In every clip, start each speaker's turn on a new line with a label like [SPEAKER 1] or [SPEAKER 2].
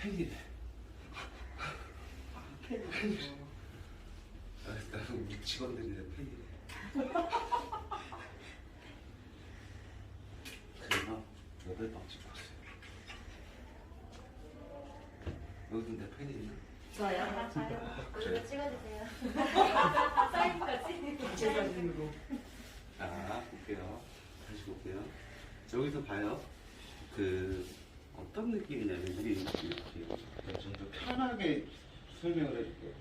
[SPEAKER 1] 팬이래. 팬이래. 아, 나는 우리 직원들이래 팬이래. 그래서 여덟 방 찍고 왔어요. 여기도 내 팬이 있나?
[SPEAKER 2] 저요?
[SPEAKER 1] 그래요?
[SPEAKER 2] 찍어주세요. 사인까지.
[SPEAKER 3] 제 사진으로.
[SPEAKER 1] 자, 볼게요. 다시 볼게요. 여기서 봐요. 그, 어떤 느낌이냐면, 우리 이렇게, 좀 더 편하게 설명을 해줄게요.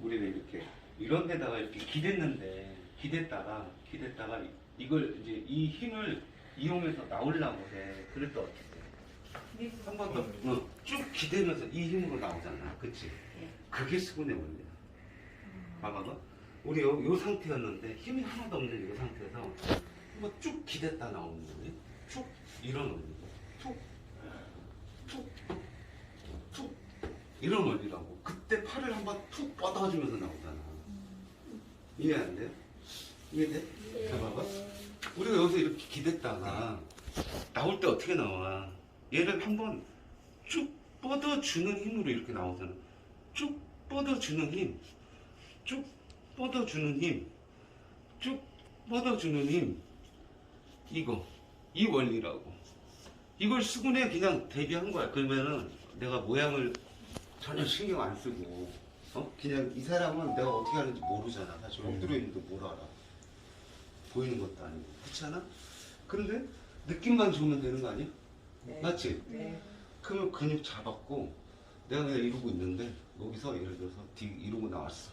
[SPEAKER 1] 우리는 이렇게, 이런 데다가 이렇게 기댔는데, 기댔다가, 기댔다가, 이- 이걸 이제 이 힘을 이용해서 나오려고 해. 그럴 때 어떻게 해? 한 번 더, 어, 쭉 기대면서 이 힘으로 나오잖아. 그치?
[SPEAKER 2] 예.
[SPEAKER 1] 그게 수분의 원리야. 봐봐봐. 우리 요, 요 상태였는데 힘이 하나도 없는 이 상태에서 한번 쭉 기댔다 나오는 거지. 쭉 이런 원리. 툭, 툭, 이런 원리라고. 그때 팔을 한번 툭 뻗어주면서 나오잖아. 이해 안 돼요? 이해돼? 자, 봐봐. 우리가 여기서 이렇게 기댔다가 나올 때 어떻게 나와? 얘를 한번 쭉 뻗어주는 힘으로 이렇게 나오잖아. 쭉 뻗어주는 힘. 쭉 뻗어주는 힘. 쭉 뻗어주는 힘. 이거. 이 원리라고. 이걸 수군에 그냥 대비한 거야. 그러면은 내가 모양을 전혀 신경 안 쓰고, 어? 그냥 이 사람은 내가 어떻게 하는지 모르잖아. 사실 엎드려 있는데 뭘 알아. 보이는 것도 아니고. 그렇지 않아? 그런데 느낌만 좋으면 되는 거 아니야?
[SPEAKER 3] 네.
[SPEAKER 1] 맞지?
[SPEAKER 3] 네.
[SPEAKER 1] 그러면 근육 잡았고 내가 그냥 이러고 있는데 여기서 예를 들어서 뒤 이러고 나왔어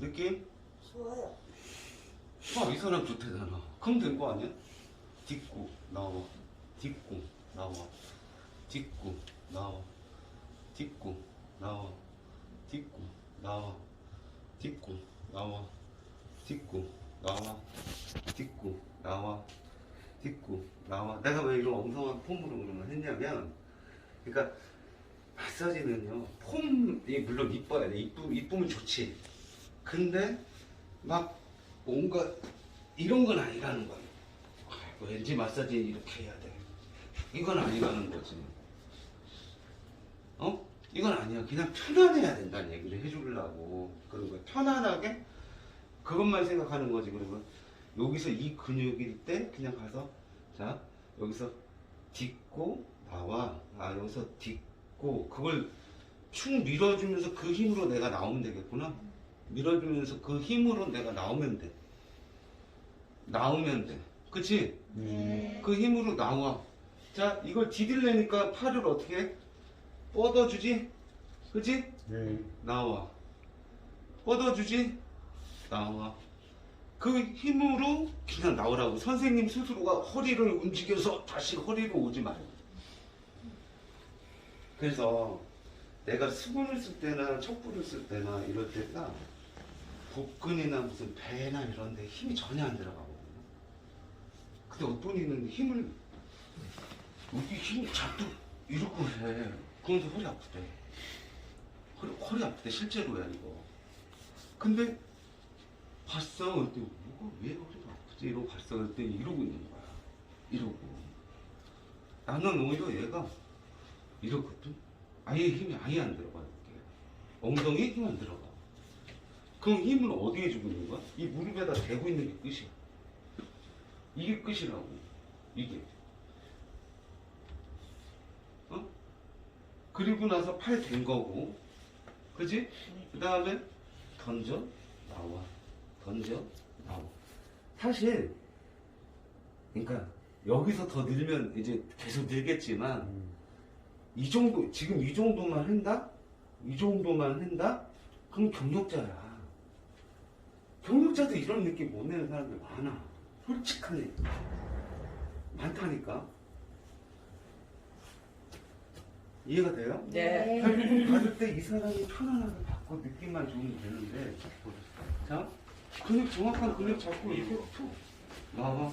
[SPEAKER 1] 느낌?
[SPEAKER 3] 좋아요.
[SPEAKER 1] 아, 이 사람 좋대잖아 그럼 된 거 아니야? 딛고 나와 딛고 나와 딛고 나와 딛고 나와 딛고 나와 딛고 나와 딛고 나와 딛고 나와 딛고 나와. 내가 왜 이런 엉성한 폼으로 그러면 했냐면 그러니까 마사지는요 폼이 물론 이뻐야 돼. 이쁘, 이쁘면 좋지. 근데 막 뭔가 이런 건 아니라는 거야. 아이고, 왠지 마사지 이렇게 해야 돼. 이건 아니라는 거지. 어? 이건 아니야. 그냥 편안해야 된다는 얘기를 해주려고 그런 거야. 편안하게 그것만 생각하는 거지 그러면. 여기서 이 근육일 때 그냥 가서 자 여기서 딛고 나와. 아 여기서 딛고 그걸 축 밀어주면서 그 힘으로 내가 나오면 되겠구나. 밀어주면서 그 힘으로 내가 나오면 돼. 나오면 돼. 그치?
[SPEAKER 2] 네.
[SPEAKER 1] 그 힘으로 나와. 자 이걸 디딜래니까 팔을 어떻게 해? 뻗어주지? 그치?
[SPEAKER 4] 네.
[SPEAKER 1] 나와. 뻗어주지? 나와. 그 힘으로 그냥 나오라고. 선생님 스스로가 허리를 움직여서 다시 허리로 오지 말고 그래서 내가 수분을 쓸 때나 척부를 쓸 때나 이럴 때가 복근이나 무슨 배나 이런 데 힘이 전혀 안 들어가거든요 근데 어떤 이는 힘을 여기 힘 잡고 이러고 해 그러면서 허리 아프대. 허리, 허리 아프대 실제로야 이거. 근데 봤어. 그랬더니 뭐가 왜 허리가 아프지? 이러고 봤어. 그랬더니 이러고 있는 거야. 이러고. 나는 오히려 얘가 이렇거든. 아예 힘이 아예 안 들어가 이렇게. 엉덩이에 힘 안 들어가. 그럼 힘을 어디에 주고 있는 거야? 이 무릎에다 대고 있는 게 끝이야. 이게 끝이라고. 이게 어? 그리고 나서 팔 된 거고. 그지? 그 다음에 던져 나와. 던져 나와. 사실 그러니까 여기서 더 늘면 이제 계속 늘겠지만 이 정도 지금 이 정도만 한다? 이 정도만 한다? 그럼 경력자야. 경력자도 이런 느낌 못 내는 사람들 많아. 솔직하게. 많다니까 이해가 돼요?
[SPEAKER 3] 네.
[SPEAKER 1] 받을 때 이 사람이 편안하게 받고 느낌만 좋으면 되는데 자 근육 정확한 근육 잡고 이렇게 툭 나와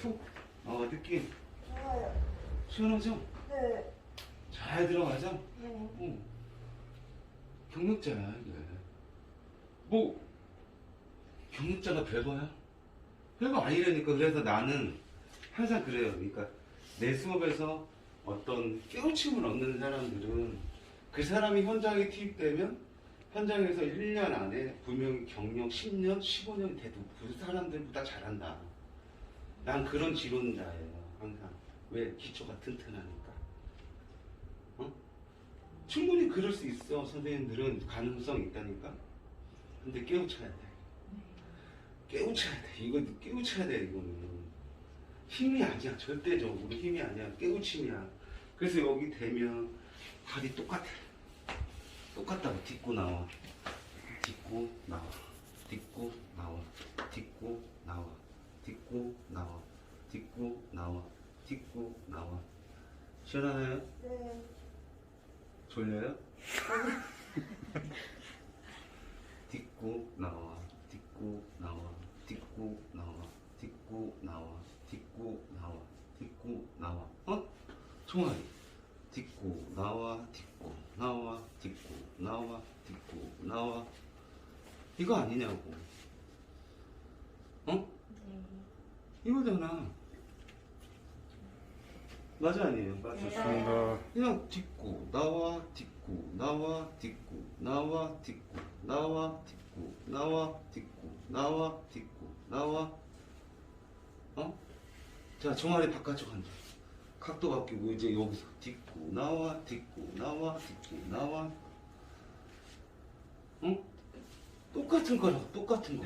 [SPEAKER 1] 툭 나와 느낌
[SPEAKER 3] 좋아요.
[SPEAKER 1] 시원하죠?
[SPEAKER 3] 네.
[SPEAKER 1] 잘 들어가죠?
[SPEAKER 3] 네.
[SPEAKER 1] 응. 경력자야 이게 뭐 경력자가 별거야? 별거 아니라니까 그래서 나는 항상 그래요 그러니까 내 수업에서 어떤 깨우침을 얻는 사람들은 그 사람이 현장에 투입되면 현장에서 1년 안에 분명히 경력 10년, 15년이 돼도 그 사람들보다 잘한다. 난 그런 지론자예요. 항상. 왜? 기초가 튼튼하니까. 어? 충분히 그럴 수 있어. 선생님들은 가능성 있다니까. 근데 깨우쳐야 돼. 깨우쳐야 돼. 이거 깨우쳐야 돼. 이거는 힘이 아니야. 절대적으로 힘이 아니야. 깨우침이야. 그래서 여기 되면 다리 똑같아. 똑같다고 딛고 나와. 딛고 나와. 딛고 나와. 딛고 나와. 딛고 나와. 딛고 나와. 딛고 나와. 시원하나요?
[SPEAKER 3] 네.
[SPEAKER 1] 졸려요? 딛고 나와. 딛고 나와. 딛고 나와. 딛고 나와. 딛고 나와. 딛고 나와. 어? 총알이. 딛고 나와. 딛고 나와. 딛고 나와. 딛고 나와. 이거 아니냐고. 어? 이거잖아. 맞아 아니에요? 맞아.
[SPEAKER 2] 좋습니다.
[SPEAKER 1] 그냥 딛고 나와 딛고 나와 딛고 나와 딛고 나와 딛고 나와 딛고 나와 딛고 나와 어? 자 종아리 바깥쪽 앉아 각도 바뀌고 이제 여기서 딛고 나와 딛고 나와 딛고 나와 어? 똑같은 거라고 똑같은 거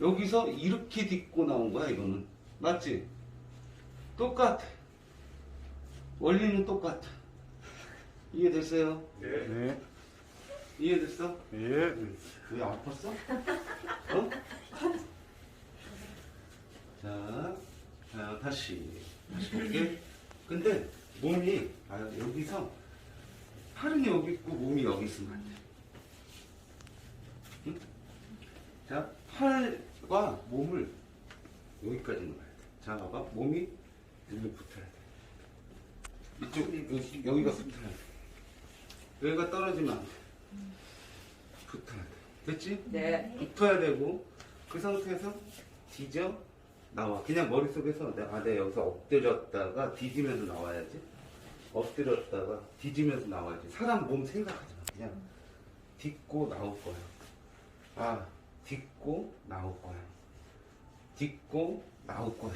[SPEAKER 1] 여기서 이렇게 딛고 나온 거야 이거는 맞지? 똑같아 원리는 똑같아. 이해됐어요?
[SPEAKER 2] 네.
[SPEAKER 1] 이해됐어?
[SPEAKER 2] 예.
[SPEAKER 1] 왜 아팠어? 어? 자, 자, 다시. 볼게. 근데 몸이, 아, 여기서 팔은 여기 있고 몸이 여기 있으면 안 돼. 응? 자, 팔과 몸을 여기까지 넣어야 돼. 자, 봐봐. 몸이 여기 붙어야 돼. 이쪽, 여기, 여기가 붙어야 돼. 여기가 떨어지면 안 돼. 붙어야 돼. 됐지?
[SPEAKER 3] 네.
[SPEAKER 1] 붙어야 되고 그 상태에서 뒤져 나와. 그냥 머릿속에서 내, 아, 내가 여기서 엎드렸다가 뒤지면서 나와야지. 엎드렸다가 뒤지면서 나와야지. 사람 몸 생각하지 마. 그냥 딛고 나올 거야. 아, 딛고 나올 거야. 딛고 나올 거야.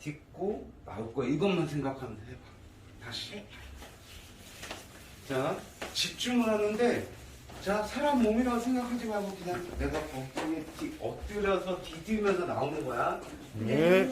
[SPEAKER 1] 딛고 나올 거야. 이것만 생각하면 돼. 해봐. 다시. 자, 집중을 하는데, 자, 사람 몸이라고 생각하지 말고 그냥 내가 뒤- 엎드려서 디디면서 나오는 거야.
[SPEAKER 2] 네.